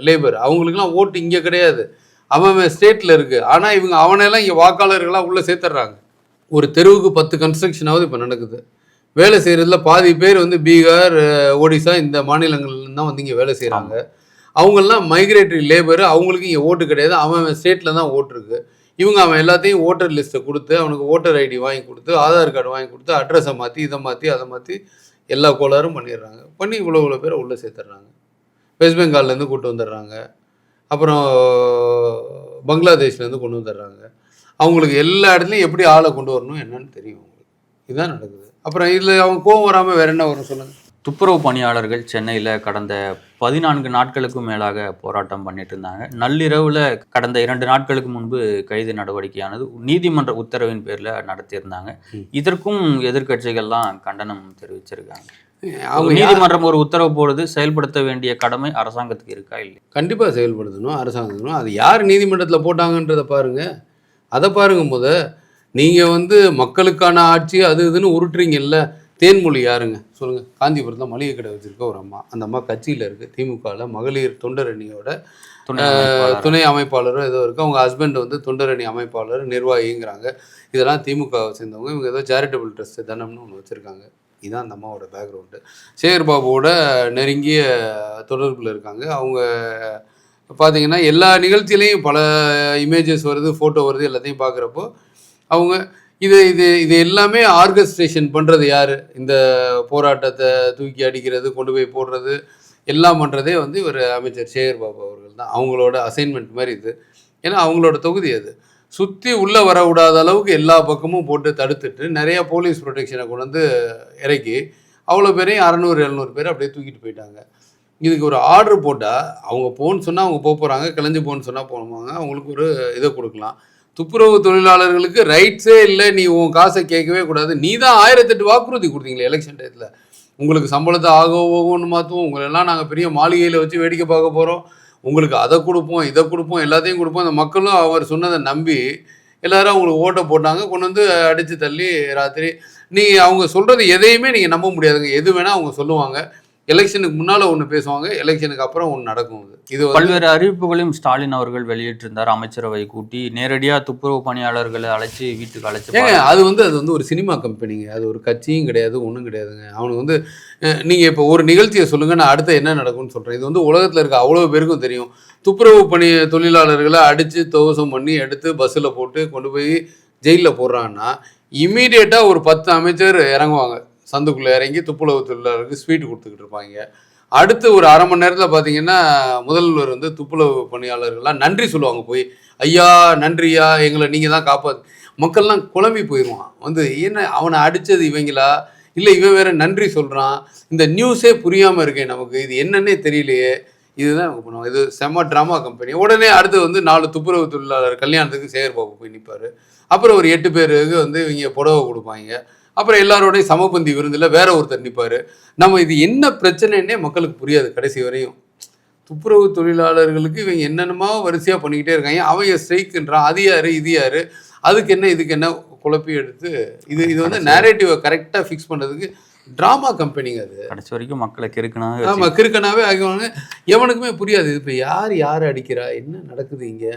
Speaker 1: லேபர் அவங்களுக்குலாம் ஓட்டு இங்கே கிடையாது. அவன் ஸ்டேட்டில் இருக்குது ஆனால் இவங்க அவனையெல்லாம் இங்கே வாக்காளர்களாக உள்ளே சேர்த்துட்றாங்க ஒரு தெருவுக்கு பத்து கன்ஸ்ட்ரக்ஷனாவது இப்போ நடக்குது. வேலை செய்கிறதுல பாதி பேர் வந்து பீகார் ஒடிசா இந்த மாநிலங்கள்ல தான் வந்து இங்கே வேலை செய்கிறாங்க அவங்கெல்லாம் மைக்ரேட்டரி லேபர் அவங்களுக்கு இங்கே ஓட்டு கிடையாது. அவன் ஸ்டேட்டில் தான் ஓட்டு இருக்குது இவங்க அவன் எல்லாத்தையும் ஓட்டர் லிஸ்ட்டை கொடுத்து அவனுக்கு ஓட்டர் ஐடி வாங்கி கொடுத்து ஆதார் கார்டு வாங்கி கொடுத்து அட்ரஸை மாற்றி இதை மாற்றி அதை மாற்றி எல்லா கோளாறும் பண்ணிடுறாங்க. பண்ணி இவ்வளோ இவ்வளோ பேரை உள்ளே சேர்த்துட்றாங்க. வெஸ்ட் பெங்கால்லேருந்து கூட்டு வந்துடுறாங்க. அப்புறம் பங்களாதேஷ்லேருந்து கொண்டு வந்துடுறாங்க அவங்களுக்கு எல்லா இடத்துலையும் எப்படி ஆளை கொண்டு வரணும் என்னன்னு தெரியும் அவங்களுக்கு. இதுதான் நடக்குது. அப்புறம் இதில் அவங்க கோவம் வராமல் வேற என்ன வரும் சொல்லுங்கள்
Speaker 2: துப்புரவு பணியாளர்கள் சென்னையில் கடந்த பதினான்கு நாட்களுக்கும் மேலாக போராட்டம் பண்ணிட்டு இருந்தாங்க. நள்ளிரவில் கடந்த இரண்டு நாட்களுக்கு முன்பு கைது நடவடிக்கையானது நீதிமன்ற உத்தரவின் பேரில் நடத்தியிருந்தாங்க. இதற்கும் எதிர்க்கட்சிகள்லாம் கண்டனம் தெரிவிச்சிருக்காங்க. நீதிமன்றம் ஒரு உத்தரவு போடுது செயல்படுத்த வேண்டிய கடமை அரசாங்கத்துக்கு இருக்கா இல்லை
Speaker 1: கண்டிப்பாக செயல்படுத்தணும் அரசாங்கத்தணும் அது யார் நீதிமன்றத்தில் போட்டாங்கன்றதை பாருங்க. அதை பாருங்க முத நீங்கள் வந்து மக்களுக்கான ஆட்சி அது இதுன்னு உருட்டுறீங்கல்ல தேன்மொழி யாருங்க? சொல்லுங்க. காந்திபுரத்தில் மளிகை கடை வச்சிருக்க ஒரு அம்மா. அந்த அம்மா கட்சியில் இருக்கு. திமுகவில் மகளிர் தொண்டரணியோட
Speaker 2: துணை அமைப்பாளர்.
Speaker 1: துணை அமைப்பாளரோ ஏதோ இருக்கு. அவங்க ஹஸ்பண்ட் வந்து தொண்டரணி அமைப்பாளர் நிர்வாகிங்கிறாங்க. இதெல்லாம் திமுக சேர்ந்தவங்க. இவங்க ஏதோ சேரிட்டபிள் ட்ரஸ்ட் தனம்னு ஒன்று வச்சுருக்காங்க. இதுதான் அந்த அம்மாவோட பேக்ரவுண்டு சேகர் பாபுவோட நெருங்கிய தொடர்பில் இருக்காங்க. அவங்க பார்த்தீங்கன்னா எல்லா நிகழ்ச்சியிலையும் பல இமேஜஸ் வருது ஃபோட்டோ வருது எல்லாத்தையும் பார்க்குறப்போ அவங்க இது இது இது எல்லாமே ஆர்கஸ்ட்ரேஷன் பண்ணுறது யார்? இந்த போராட்டத்தை தூக்கி அடிக்கிறது கொண்டு போய் போடுறது எல்லாம் பண்ணுறதே வந்து இவர் அமைச்சர் சேகர் பாபு அவர்கள் தான். அவங்களோட அசைன்மெண்ட் மாதிரி இது. ஏன்னா அவங்களோட தொகுதி அது. சுற்றி உள்ளே வர விடாத அளவுக்கு எல்லா பக்கமும் போட்டு தடுத்துட்டு நிறைய போலீஸ் ப்ரொடெக்ஷனை கொண்டு வந்து இறக்கி அவ்வளோ பேரையும் அறநூறு எழுநூறு பேர் அப்படியே தூக்கிட்டு போயிட்டாங்க. இதுக்கு ஒரு ஆர்டர் போட்டால் அவங்க போன்னு சொன்னால் அவங்க போக போகிறாங்க கிளஞ்சு போன்னு சொன்னால் போனவாங்க அவங்களுக்கு ஒரு இதை கொடுக்கலாம். துப்புரவு தொழிலாளர்களுக்கு ரைட்ஸே இல்லை நீ உன் காசை கேட்கவே கூடாது. நீ தான் ஆயிரத்தெட்டு வாக்குறுதி கொடுத்தீங்களே எலெக்ஷன் டயத்தில். உங்களுக்கு சம்பளத்தை ஆக ஓகோன்னு மாற்றுவோம் உங்களெல்லாம் நாங்கள் பெரிய மாளிகையில் வச்சு வேடிக்கை பார்க்க போகிறோம் உங்களுக்கு அதை கொடுப்போம் இதை கொடுப்போம் எல்லாத்தையும் கொடுப்போம். அந்த மக்களும் அவர் சொன்னதை நம்பி எல்லாரும் அவங்களுக்கு ஓட்டை போட்டாங்க. கொண்டு வந்து அடித்து தள்ளி ராத்திரி. நீ அவங்க சொல்கிறது எதையுமே நீங்கள் நம்ப முடியாதுங்க. எது வேணால் அவங்க சொல்லுவாங்க. எலெக்ஷனுக்கு முன்னால் ஒன்று பேசுவாங்க எலெக்ஷனுக்கு அப்புறம் ஒன்று நடக்கும் இது
Speaker 2: பல்வேறு அறிவிப்புகளையும் ஸ்டாலின் அவர்கள் வெளியிட்டிருந்தார் அமைச்சரவை கூட்டி. நேரடியாக துப்புரவு பணியாளர்களை அழைச்சி வீட்டுக்கு அழைச்சி
Speaker 1: ஏங்க அது வந்து அது வந்து ஒரு சினிமா கம்பெனிங்க அது ஒரு கட்சியும் கிடையாது ஒன்றும் கிடையாதுங்க. அவனுக்கு வந்து அஹ், நீங்க இப்போ ஒரு நிகழ்ச்சியை சொல்லுங்க நான் அடுத்து என்ன நடக்கும்னு சொல்றேன். இது வந்து உலகத்துல இருக்க அவ்வளோ பேருக்கும் தெரியும். துப்புரவு பணி தொழிலாளர்களை அடிச்சு துவசம் பண்ணி எடுத்து பஸ்ஸில் போட்டு கொண்டு போய் ஜெயிலில் போடுறான்னா இம்மீடியட்டாக ஒரு பத்து அமைச்சர் இறங்குவாங்க. சந்துக்குள்ளே இறங்கி துப்புளவு தொழிலாளருக்கு ஸ்வீட் கொடுத்துக்கிட்டு இருப்பாங்க. அடுத்து ஒரு அரை மணி நேரத்தில் பார்த்தீங்கன்னா முதல்வர் வந்து துப்புளவு பணியாளர்கள்லாம் நன்றி சொல்லுவாங்க போய் ஐயா நன்றியா எங்களை நீங்கள் தான் காப்பாது மக்கள்லாம் குழம்பி போயிடுவான் வந்து என்ன அவனை அடித்தது இவங்களா? இல்லை இவன் வேற நன்றி சொல்கிறான் இந்த நியூஸே புரியாமல் இருக்கேன் நமக்கு. இது என்னன்னே தெரியலையே. இதுதான் நமக்கு பண்ணுவோம் இது செம்ம ட்ராமா கம்பெனி உடனே அடுத்து வந்து நாலு துப்புரவு தொழிலாளர் கல்யாணத்துக்கு சேகர் பாபு போய் நிற்பார் அப்புறம் ஒரு எட்டு பேருக்கு வந்து இவங்க புடவை கொடுப்பாங்க. அப்புறம் எல்லாரோடையும் சமபந்தி விருந்தில் வேற ஒருத்தர் நிற்பார் நம்ம இது என்ன பிரச்சனைன்னே மக்களுக்கு புரியாது கடைசி வரையும். துப்புரவு தொழிலாளர்களுக்கு இவங்க என்னென்னமோ வரிசையாக பண்ணிக்கிட்டே இருக்காங்க. அவங்க ஸ்ட்ரைக்குன்றான். அது யாரு? இது யாரு? அதுக்கு என்ன இதுக்கு என்ன குழப்பி எடுத்து இது இது வந்து நேரேட்டிவை கரெக்டாக ஃபிக்ஸ் பண்ணுறதுக்கு ட்ராமா கம்பெனிங்க அது.
Speaker 2: கடைசி வரைக்கும் மக்களை கிறுக்குனா
Speaker 1: ஆமாம் கிறுக்கனாவே ஆகிவாங்க எவனுக்குமே புரியாது. இப்போ யார் யார் அடிக்கிறா? என்ன நடக்குது இங்கே?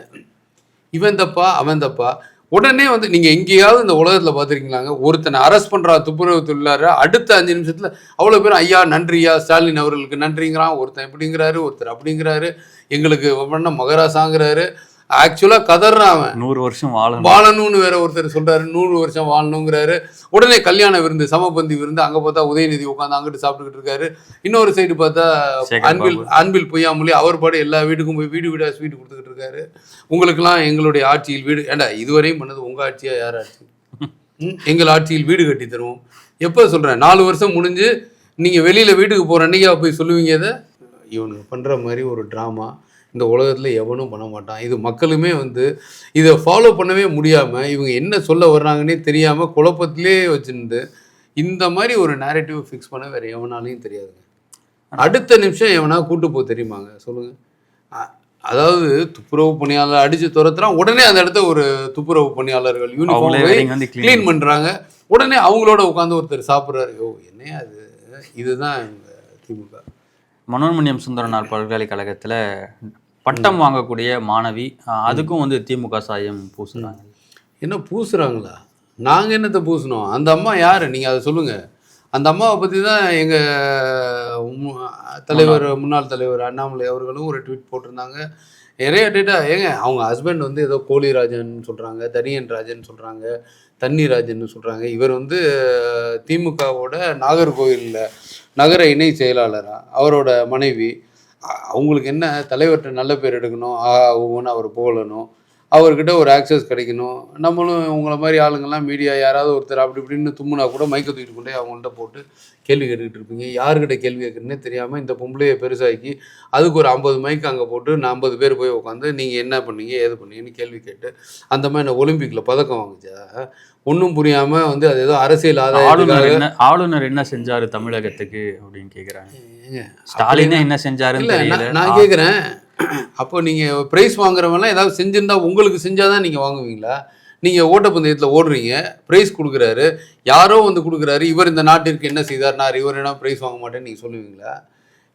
Speaker 1: இவன் தப்பா? அவன் தப்பா? உடனே வந்து நீங்கள் எங்கேயாவது இந்த உலகத்தில் பார்த்துருக்கீங்களாங்க ஒருத்தனை அரெஸ்ட் பண்ணுறா துப்புரவு தொழிலாளர் அடுத்த அஞ்சு நிமிஷத்தில் அவ்வளோ பேர் ஐயா நன்றியா ஸ்டாலின் அவர்களுக்கு நன்றிங்கிறான் ஒருத்தன் இப்படிங்கிறாரு ஒருத்தர் அப்படிங்கிறாரு எங்களுக்கு பண்ண மகராசாங்கிறாரு. ஆக்சுவலாக கதறான் அவன்.
Speaker 2: நூறு வருஷம் வாழணும்.
Speaker 1: வாழணும்னு வேற ஒருத்தர் சொல்றாரு நூறு வருஷம் வாழணுங்கிறாரு. உடனே கல்யாண விருந்து சமபந்தி விருந்து அங்க பார்த்தா உதயநிதி உட்காந்து அங்கிட்டு சாப்பிட்டுக்கிட்டு இருக்காரு. இன்னொரு சைடு பார்த்தா அன்பில். அன்பில் பொய்யாமொழி அவர் பாடு எல்லா வீட்டுக்கும் போய் வீடு வீடா ஸ்வீட் கொடுத்துக்கிட்டு இருக்காரு. உங்களுக்கெல்லாம் எங்களுடைய ஆட்சியில் வீடு ஏண்டா இதுவரையும் பண்ணது உங்க ஆட்சியா யார் ஆட்சி? எங்கள் ஆட்சியில் வீடு கட்டி தருவோம். எப்போ சொல்றேன் நாலு வருஷம் முடிஞ்சு நீங்க வெளியில வீட்டுக்கு போற அன்னைக்கா போய் சொல்லுவீங்க இதை? இவனுக்கு பண்ற மாதிரி ஒரு ட்ராமா இந்த உலகத்தில் எவனும் பண்ண மாட்டான். இது மக்களுமே வந்து இதை ஃபாலோ பண்ணவே முடியாமல் இவங்க என்ன சொல்ல வர்றாங்கன்னே தெரியாமல் குழப்பத்திலே வச்சுருந்து இந்த மாதிரி ஒரு நேரட்டிவ் ஃபிக்ஸ் பண்ண வேற எவனாலையும் தெரியாதுங்க. அடுத்த நிமிஷம் எவனா கூட்டு போ தெரியுமாங்க? சொல்லுங்க. அ- அதாவது துப்புரவு பணியாளர் அடிச்சு துரத்துறான் உடனே அந்த இடத்த ஒரு துப்புரவு பணியாளர்கள் யூனிஃபார்ம் க்ளீன் பண்றாங்க. உடனே அவங்களோட உட்காந்து ஒருத்தர் சாப்பிட்றாரு. ஓ என்னையா அது இதுதான் இவங்க திமுக.
Speaker 2: மனோன்மணியம் சுந்தரனார் பல்கலைக்கழகத்துல பட்டம் வாங்கக்கூடிய மாணவி அதுக்கும் வந்து திமுக சாயம் பூசுறாங்க.
Speaker 1: என்ன பூசுறாங்களா? நாங்கள் என்னத்தை பூசணும்? அந்த அம்மா யார்? நீங்கள் அதை சொல்லுங்கள் அந்த அம்மாவை பற்றி தான் எங்கள் தலைவர் முன்னாள் தலைவர் அண்ணாமலை அவர்களும் ஒரு ட்வீட் போட்டிருந்தாங்க. நிறைய டேட்டா ஏங்க அவங்க ஹஸ்பண்ட் வந்து ஏதோ கோலிராஜன் சொல்கிறாங்க தனியன் ராஜன் சொல்கிறாங்க தண்ணி ராஜன் சொல்கிறாங்க இவர் வந்து திமுகவோட நாகர்கோவிலில் நகர இணை செயலாளரா அவரோட மனைவி. அவங்களுக்கு என்ன தலைவர்கிட்ட நல்ல பேர் எடுக்கணும் ஆ ஒவ்வொன்று அவர் புகழணும். அவர்கிட்ட ஒரு ஆக்சஸ் கிடைக்கணும். நம்மளும் உங்களை மாதிரி ஆளுங்கெல்லாம் மீடியா யாராவது ஒருத்தர் அப்படி இப்படின்னு தும்முனா கூட மைக்க தூக்கிட்டு கொண்டே அவங்கள்ட்ட போட்டு கேள்வி கேட்டுக்கிட்டு இருப்பீங்க. யாருக்கிட்ட கேள்வி கேட்குறேன்னே தெரியாமல் இந்த பொம்பளையை பெருசாக்கி அதுக்கு ஒரு ஐம்பது மைக் அங்கே போட்டு நான் ஐம்பது பேர் போய் உட்காந்து நீங்கள் என்ன பண்ணீங்க ஏது பண்ணீங்கன்னு கேள்வி கேட்டு அந்த மாதிரி நான் ஒலிம்பிக்கில் பதக்கம் வாங்குச்சா? ஒன்றும் புரியாமல் வந்து அது ஏதோ அரசியல்
Speaker 2: ஆளுநர் என்ன ஆளுநர் என்ன செஞ்சாரு தமிழகத்துக்கு அப்படின்னு கேக்குறாங்க.
Speaker 1: ஏங்க,
Speaker 2: ஸ்டாலினே என்ன செஞ்சாருன்னு
Speaker 1: நான் கேட்குறேன் அப்போ நீங்கள் ப்ரைஸ் வாங்குறவங்கலாம் ஏதாவது செஞ்சிருந்தா உங்களுக்கு செஞ்சாதான் நீங்கள் வாங்குவீங்களா? நீங்கள் ஓட்டப்பந்தயத்தில் ஓடுறீங்க ப்ரைஸ் கொடுக்குறாரு யாரோ வந்து கொடுக்குறாரு இவர் இந்த நாட்டிற்கு என்ன செய்தார் நான் இவர் என்ன ப்ரைஸ் வாங்க மாட்டேன்னு நீங்கள் சொல்லுவீங்களா?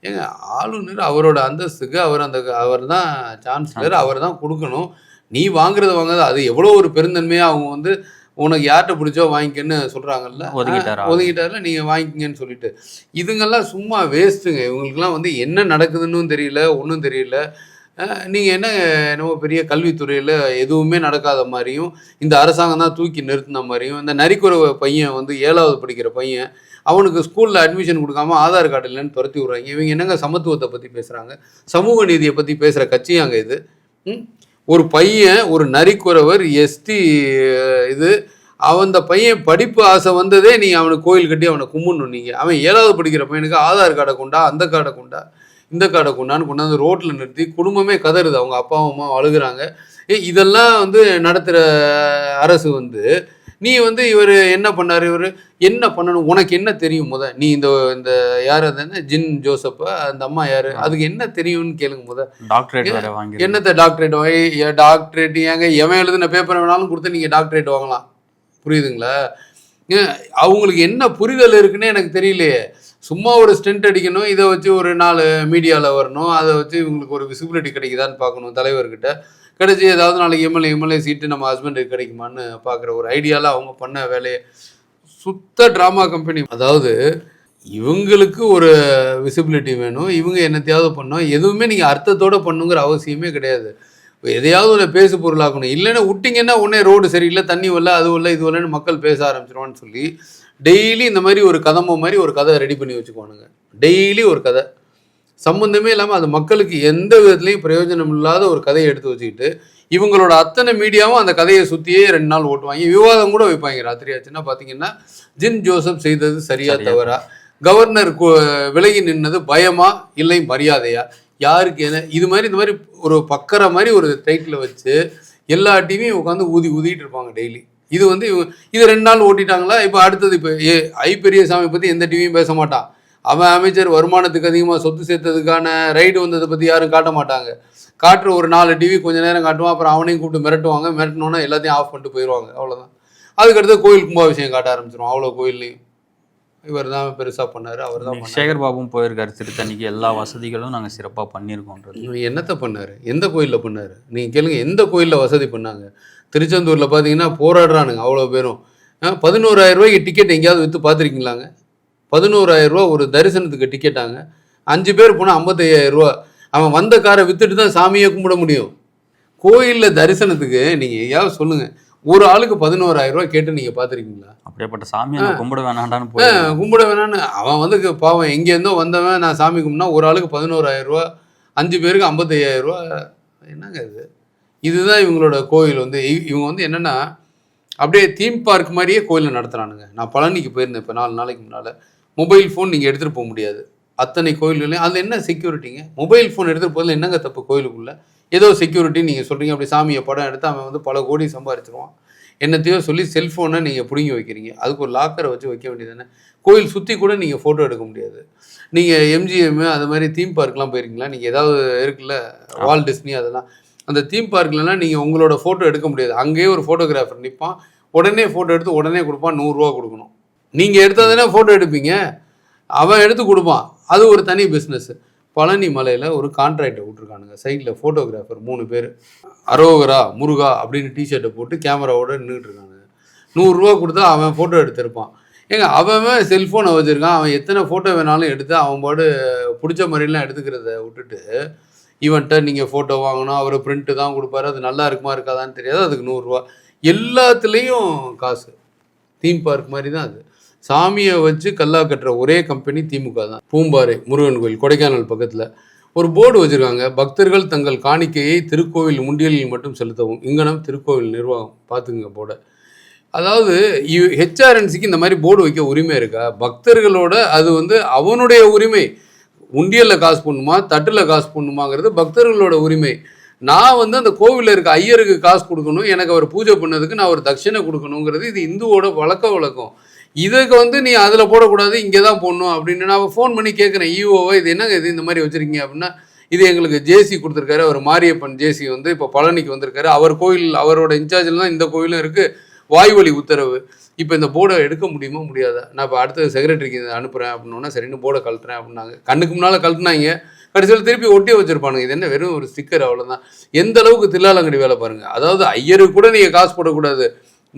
Speaker 1: ஏங்க ஆளுநர் அவரோட அந்தஸ்துக்கு அவர் அந்த அவர் தான் சான்சலர் அவர் தான் கொடுக்கணும். நீ வாங்குறத வாங்காத அது எவ்வளோ ஒரு பெருந்தன்மையாக அவங்க வந்து உனக்கு யார்கிட்ட பிடிச்சோ வாங்கிக்கன்னு சொல்கிறாங்கல்ல
Speaker 2: ஒதுக்கிட்டாரா?
Speaker 1: ஒதுக்கிட்டாருல நீங்கள் வாங்கிக்கங்கன்னு சொல்லிட்டு. இதுங்கெல்லாம் சும்மா வேஸ்ட்டுங்க இவங்களுக்குலாம் வந்து என்ன நடக்குதுன்னு தெரியல ஒன்றும் தெரியல. நீங்கள் என்ன என்னமோ பெரிய கல்வித்துறையில் எதுவுமே நடக்காத மாதிரியும் இந்த அரசாங்கம் தான் தூக்கி நிறுத்தின மாதிரியும் இந்த நரிக்குறவ பையன் வந்து ஏழாவது படிக்கிற பையன் அவனுக்கு ஸ்கூலில் அட்மிஷன் கொடுக்காம ஆதார் கார்டு இல்லைன்னு துரத்தி விட்றாங்க. இவங்க என்னங்க சமத்துவத்தை பற்றி பேசுகிறாங்க சமூக நீதியை பற்றி பேசுகிற கட்சியாங்க இது. ம்? ஒரு பையன் ஒரு நரிக்குறவர் எஸ்டி இது அந்த பையன் படிப்பு ஆசை வந்ததே நீங்கள் அவனுக்கு கோயில் கட்டி அவனை கும்பிடணும் நீங்கள் அவன் ஏழாவது படிக்கிற பையனுக்கு ஆதார் கார்டை கொண்டா அந்த கார்டை கொண்டா இந்த கார்டை கொண்டான்னு கொண்டாந்து ரோட்டில் நிறுத்தி குடும்பமே கதறுது. அவங்க அப்பா அம்மா அழுகிறாங்க. இதெல்லாம் வந்து நடத்துகிற அரசு வந்து நீ வந்து இவர் என்ன பண்ணார் இவர்? என்ன பண்ணணும்? உனக்கு என்ன தெரியும் முத? நீ இந்த இந்த யார் அது ஜின் ஜோசப்பா அந்த அம்மா யார்? அதுக்கு என்ன தெரியும்னு கேளுங்க முத.
Speaker 2: டாக்டரேட்
Speaker 1: என்னத்த டாக்டரேட் வாங்கி டாக்டரேட் ஏங்க எவன் எழுதின பேப்பர் வேணாலும் கொடுத்து நீங்கள் டாக்டரேட் வாங்கலாம். புரியுதுங்களா? அவங்களுக்கு என்ன புரிதல் இருக்குன்னே எனக்கு தெரியலையே. சும்மா ஒரு ஸ்டென்ட் அடிக்கணும் இதை வச்சு ஒரு நாலு மீடியாவில் வரணும் அதை வச்சு இவங்களுக்கு ஒரு விசிபிலிட்டி கிடைக்குதான்னு பார்க்கணும் தலைவர்கிட்ட. கிடச்சி ஏதாவது நாளைக்கு எம்எல்ஏ எம்எல்ஏ சீட்டு நம்ம ஹஸ்பண்டுக்கு கிடைக்குமான்னு பார்க்குற ஒரு ஐடியாவில் அவங்க பண்ண வேலையை. சுத்த ட்ராமா கம்பெனி அதாவது இவங்களுக்கு ஒரு விசிபிலிட்டி வேணும். இவங்க என்னத்தையாவது பண்ணோம் எதுவுமே நீங்கள் அர்த்தத்தோடு பண்ணுங்கிற அவசியமே கிடையாது. எதையாவது ஒன்று பேசு பொருளாக்கணும். இல்லைன்னா விட்டிங்கன்னா உடனே ரோடு சரியில்லை தண்ணி வரல அது வரல இது வரலன்னு மக்கள் பேச ஆரம்பிச்சிருவான்னு சொல்லி டெய்லி இந்த மாதிரி ஒரு கதம்போ மாதிரி ஒரு கதை ரெடி பண்ணி வச்சுக்கோனுங்க டெய்லி ஒரு கதை. சம்மந்தமே இல்லாமல் அது மக்களுக்கு எந்த விதத்துலையும் பிரயோஜனம் இல்லாத ஒரு கதையை எடுத்து வச்சுக்கிட்டு இவங்களோட அத்தனை மீடியாவும் அந்த கதையை சுற்றியே ரெண்டு நாள் ஓட்டுவாங்க. விவாதம் கூட வைப்பாங்க. ராத்திரி ஆச்சுன்னா பார்த்தீங்கன்னா ஜின் ஜோசப் செய்தது சரியா. தவறா? கவர்னர் விலகி நின்னது பயமா? இல்லை மரியாதையா? யாருக்கு என்ன இது மாதிரி இந்த மாதிரி ஒரு பக்கற மாதிரி ஒரு டைட்டில் வச்சு எல்லா டிவியும் உட்காந்து ஊதி ஊதிட்டு இருப்பாங்க டெய்லி. இது வந்து இவங்க இது ரெண்டு நாள் ஓட்டிட்டாங்களா? இப்போ அடுத்தது இப்போ ஏ ஐ பெரியசாமி பற்றி எந்த டிவியும் பேச மாட்டான். அவன் அமைச்சர் வருமானத்துக்கு அதிகமாக சொத்து சேர்த்ததுக்கான ரைடு வந்ததை பற்றி யாரும் காட்ட மாட்டாங்க. காட்டுற ஒரு நாலு டிவி கொஞ்ச நேரம் காட்டுவான் அப்புறம் அவனையும் கூப்பிட்டு மிரட்டுவாங்க. மிரட்டினோன்னா எல்லாத்தையும் ஆஃப் பண்ணிட்டு போயிடுவாங்க. அவ்வளோதான் அதுக்கடுத்து கோயில் கும்பாபிஷேகம் காட்ட ஆரம்பிச்சிடும் அவ்வளோ கோயில்லையும். இவர் தான் பெருசாக பண்ணார் அவர் தான்
Speaker 2: சேகர் பாபுவும் போயிருக்காரு திருத்தணிக்கு. எல்லா வசதிகளும் நாங்க சிறப்பா பண்ணியிருக்கோன்றது.
Speaker 1: என்னத்தை பண்ணார்? எந்த கோயிலில் பண்ணார்? நீங்கள் கேளுங்க எந்த கோயிலில் வசதி பண்ணாங்க? திருச்செந்தூரில் பார்த்தீங்கன்னா போராடுறானுங்க அவ்வளோ பேரும். பதினோராயிரம் ரூபாய்க்கு டிக்கெட் எங்கேயாவது விற்று பார்த்துருக்கீங்களாங்க பதினோராயிரம் ரூபா ஒரு தரிசனத்துக்கு டிக்கெட்டாங்க அஞ்சு பேர் போனால் ஐம்பத்தையாயிரம் ரூபா. அவன் வந்த காரை விற்றுட்டு தான் சாமியை கும்பிட முடியும். கோயிலில் தரிசனத்துக்கு நீங்கள் எங்கேயாவது சொல்லுங்கள் ஒரு ஆளுக்கு பதினோராயிரம் ரூபா கேட்டு நீங்கள் பார்த்துருக்கீங்களா?
Speaker 2: அப்படியேப்பட்ட நான் கும்பிட வேணாண்டான்னு
Speaker 1: கும்பிட வேணான்னு. அவன் வந்து பாவம் எங்கேருந்தோ வந்தவன் நான் சாமி கும்பிட்னா ஒரு ஆளுக்கு பதினோராயிரம் ரூபா அஞ்சு பேருக்கு ஐம்பத்தையாயிரம் ரூபா. என்னங்க இது? இதுதான் இவங்களோட கோயில் வந்து. இவங்க வந்து என்னென்னா அப்படியே தீம் பார்க் மாதிரியே கோயிலில் நடத்துகிறானுங்க நான் பழனிக்கு போயிருந்தேன் இப்போ நாலு நாளைக்கு முன்னால். மொபைல் ஃபோன் நீங்கள் எடுத்துகிட்டு போக முடியாது. அத்தனை கோயில்களையும் அதில் என்ன செக்யூரிட்டிங்க மொபைல் ஃபோன் எடுத்துகிட்டு போதில் என்னங்க தப்பு கோயிலுக்குள்ளே? ஏதோ செக்யூரிட்டி நீங்கள் சொல்கிறீங்க அப்படி சாமியை படம் எடுத்து அவன் வந்து பல கோடி சம்பாரிச்சிருவான். என்னத்தையோ சொல்லி செல்ஃபோனை நீங்கள் பிடுங்கி வைக்கிறீங்க. அதுக்கு ஒரு லாக்கரை வச்சு வைக்க வேண்டியதானே கோயில் சுற்றி கூட நீங்கள் ஃபோட்டோ எடுக்க முடியாது. நீங்கள் எம்ஜிஎம் அது மாதிரி தீம் பார்க்லாம் போயிருக்கீங்களா? நீங்கள் ஏதாவது இருக்குல்ல வால் டிஸ்னி அதெல்லாம். அந்த தீம் பார்க்லலாம் நீங்கள் உங்களோட ஃபோட்டோ எடுக்க முடியாது. அங்கேயே ஒரு ஃபோட்டோகிராஃபர் நிற்பான் உடனே ஃபோட்டோ எடுத்து உடனே கொடுப்பான் நூறுரூவா கொடுக்கணும். நீங்கள் எடுத்ததுனா ஃபோட்டோ எடுப்பீங்க? அவன் எடுத்து கொடுப்பான் அது ஒரு தனி பிஸ்னஸ் பழனி மலையில் ஒரு கான்ட்ராக்டை விட்ருக்கானுங்க சைடில் ஃபோட்டோகிராஃபர் மூணு பேர். அரோகரா முருகா அப்படின்னு டிஷர்ட்டை போட்டு கேமராவோட நின்றுட்டு இருக்காங்க நூறுரூவா கொடுத்தா அவன் ஃபோட்டோ எடுத்திருப்பான். ஏங்க அவன் செல்ஃபோனை வச்சுருக்கான். அவன் எத்தனை ஃபோட்டோ வேணாலும் எடுத்து அவன் பாடு பிடிச்ச மாதிரிலாம் எடுத்துக்கிறத விட்டுட்டு இவன்கிட்ட நீங்கள் ஃபோட்டோ வாங்கணும். அவர் பிரிண்ட்டு தான் கொடுப்பாரு. அது நல்லா இருக்குமா இருக்காதான்னு தெரியாது. அதுக்கு நூறுரூவா எல்லாத்துலேயும் காசு. தீம் பார்க் மாதிரி தான் அது. சாமியை வச்சு கல்லா கட்டுற ஒரே கம்பெனி திமுக தான். பூம்பாறை முருகன் கோயில் கொடைக்கானல் பக்கத்தில். ஒரு போர்டு வச்சுருக்காங்க. பக்தர்கள் தங்கள் காணிக்கையை திருக்கோவில் முண்டியலில் மட்டும் செலுத்தவும் இங்கனம் திருக்கோவில் நிர்வாகம். பார்த்துங்க போட அதாவது ஹெச்ஆர்என்சிக்கு இந்த மாதிரி போர்டு வைக்க உரிமை இருக்கா? பக்தர்களோட அது வந்து அவனுடைய உரிமை. உண்டியலில் காசு பண்ணுமா தட்டில் காசு பண்ணுமாங்கிறது பக்தர்களோட உரிமை. நான் வந்து அந்த கோவிலில் இருக்க ஐயருக்கு காசு கொடுக்கணும். எனக்கு அவர் பூஜை பண்ணதுக்கு நான் ஒரு தட்சிணை கொடுக்கணுங்கிறது இது இந்துவோட வழக்க வழக்கம். இதுக்கு வந்து நீ அதில் போடக்கூடாது இங்கே தான் போடணும் அப்படின்னு நான் ஃபோன் பண்ணி கேட்குறேன் இஓவை இது என்னங்க இது? இந்த மாதிரி வச்சுருக்கீங்க அப்படின்னா இது எங்களுக்கு ஜேசி கொடுத்துருக்காரு. அவர் மாரியப்பன் ஜேசி வந்து இப்போ பழனிக்கு வந்திருக்காரு. அவர் கோயில் அவரோட இன்சார்ஜில் தான் இந்த கோயிலும் இருக்குது வாய்வழி உத்தரவு. இப்போ இந்த போர்டை எடுக்க முடியுமா முடியாதா? நான் இப்போ அடுத்த செக்ரட்டரிக்கு இதை அனுப்புகிறேன் அப்படின்னா சரின்னு போர்டை கழட்டுறேன் அப்படின்னாங்க. கண்ணுக்கு முன்னால் கழட்டினாங்க. கடைசியில் திருப்பி ஒட்டியே வச்சுருப்பானுங்க. இது என்ன வெறும் ஒரு ஸ்டிக்கர் அவ்வளோதான் எந்த அளவுக்கு தில்லாலங்கடி வேலை பாருங்கள் அதாவது ஐயருக்கு கூட நீங்கள் காசு போடக்கூடாது.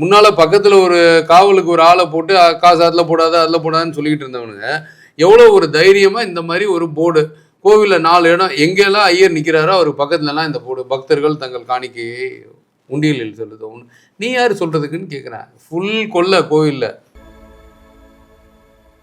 Speaker 1: முன்னால் பக்கத்தில் ஒரு காவலுக்கு ஒரு ஆளை போட்டு காசு அதில் போடாத அதில் போடாதுன்னு சொல்லிக்கிட்டு இருந்தவனுங்க. எவ்வளோ ஒரு தைரியமாக இந்த மாதிரி ஒரு போர்டு கோவிலில் நாலு இடம் எங்கெல்லாம் ஐயர் நிற்கிறாரோ அவர் பக்கத்துலலாம் இந்த போர்டு பக்தர்கள் தங்கள் காணிக்கையை உண்டியலில் செலுத்தவும். நீ யார் சொல்கிறதுக்குன்னு கேட்குறேன் ஃபுல் கொல்ல கோவிலில்.